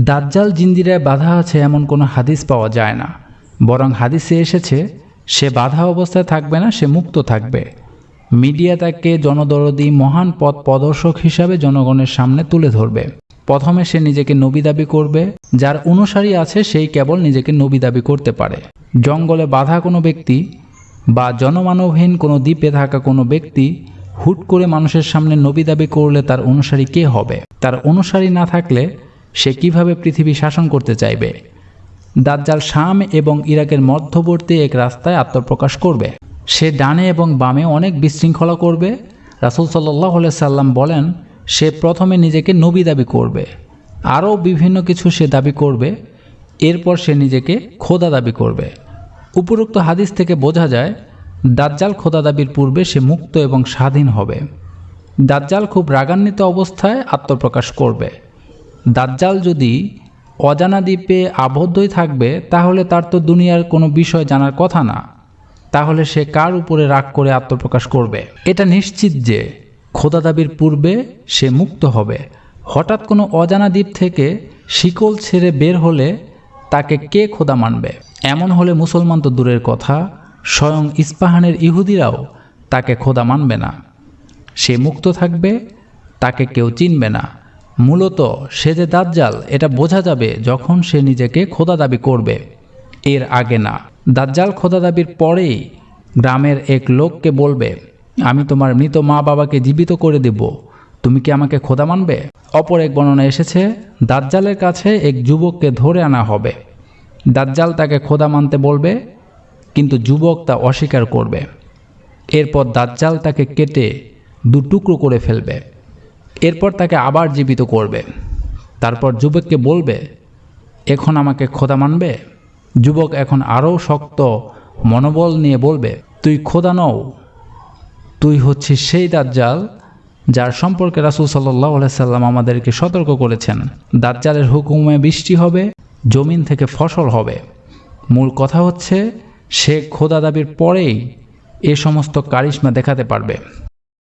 দাজ্জাল জিন্দিরায় বাধা আছে এমন কোনো হাদিস পাওয়া যায় না। বরং হাদিসে এসেছে, সে বাধা অবস্থায় থাকবে না, সে মুক্ত থাকবে। মিডিয়া তাকে জনদরদি, মহান পথ প্রদর্শক হিসাবে জনগণের সামনে তুলে ধরবে। প্রথমে সে নিজেকে নবী দাবি করবে, যার অনুসারী আছে সেই কেবল নিজেকে নবী দাবি করতে পারে। জঙ্গলে বাধা কোনো ব্যক্তি বা জনমানবহীন কোনো দ্বীপে থাকা কোনো ব্যক্তি হুট করে মানুষের সামনে নবী দাবি করলে তার অনুসারী কে হবে? তার অনুসারী না থাকলে সে কীভাবে পৃথিবী শাসন করতে চাইবে? দাজ্জাল শাম এবং ইরাকের মধ্যবর্তী এক রাস্তায় আত্মপ্রকাশ করবে। সে ডানে এবং বামে অনেক বিশৃঙ্খলা করবে। রাসুল সাল্লাহ সাল্লাম বলেন, সে প্রথমে নিজেকে নবী দাবি করবে। আরও বিভিন্ন কিছু সে দাবি করবে। এরপর সে নিজেকে খোদা দাবি করবে। উপরোক্ত হাদিস থেকে বোঝা যায়, দাজ্জাল খোদা দাবির পূর্বে সে মুক্ত এবং স্বাধীন হবে। দাজ্জাল খুব রাগান্বিত অবস্থায় আত্মপ্রকাশ করবে। দাজ্জাল যদি অজানা দ্বীপে আবদ্ধই থাকবে, তাহলে তার তো দুনিয়ার কোনো বিষয় জানার কথা না। তাহলে সে কার উপরে রাগ করে আত্মপ্রকাশ করবে? এটা নিশ্চিত যে খোদা দাবির পূর্বে সে মুক্ত হবে। হঠাৎ কোনো অজানা দ্বীপ থেকে শিকল ছেড়ে বের হলে তাকে কে খোদা মানবে? এমন হলে মুসলমান তো দূরের কথা, স্বয়ং ইস্পাহানের ইহুদিরাও তাকে খোদা মানবে না। সে মুক্ত থাকবে, তাকে কেউ চিনবে না। মূলত সে যে দাজ্জাল, এটা বোঝা যাবে যখন সে নিজেকে খোদা দাবি করবে। এর আগে না। দাজ্জাল খোদা দাবির পরেই গ্রামের এক লোককে বলবে, আমি তোমার মৃত মা বাবাকে জীবিত করে দেব। তুমি কি আমাকে খোদা মানবে? অপর এক বর্ণনা এসেছে, দাজ্জালের কাছে এক যুবককে ধরে আনা হবে। দাজ্জাল তাকে খোদা মানতে বলবে, কিন্তু যুবক তা অস্বীকার করবে। এরপর দাজ্জাল তাকে কেটে দু টুকরো করে ফেলবে। এরপর তাকে আবার জীবিত করবে। তারপর যুবককে বলবে, এখন আমাকে খোদা মানবে? যুবক এখন আরও শক্ত, মনোবল নিয়ে বলবে, তুই খোদা নও, তুই হচ্ছিস সেই দাজ্জাল যার সম্পর্কে রাসুল সাল্লাহ সাল্লাম আমাদেরকে সতর্ক করেছেন। দাজ্জালের হুকুমে বৃষ্টি হবে, জমিন থেকে ফসল হবে। মূল কথা হচ্ছে, সে খোদা দাবির পরেই এ সমস্ত কারিশমা দেখাতে পারবে।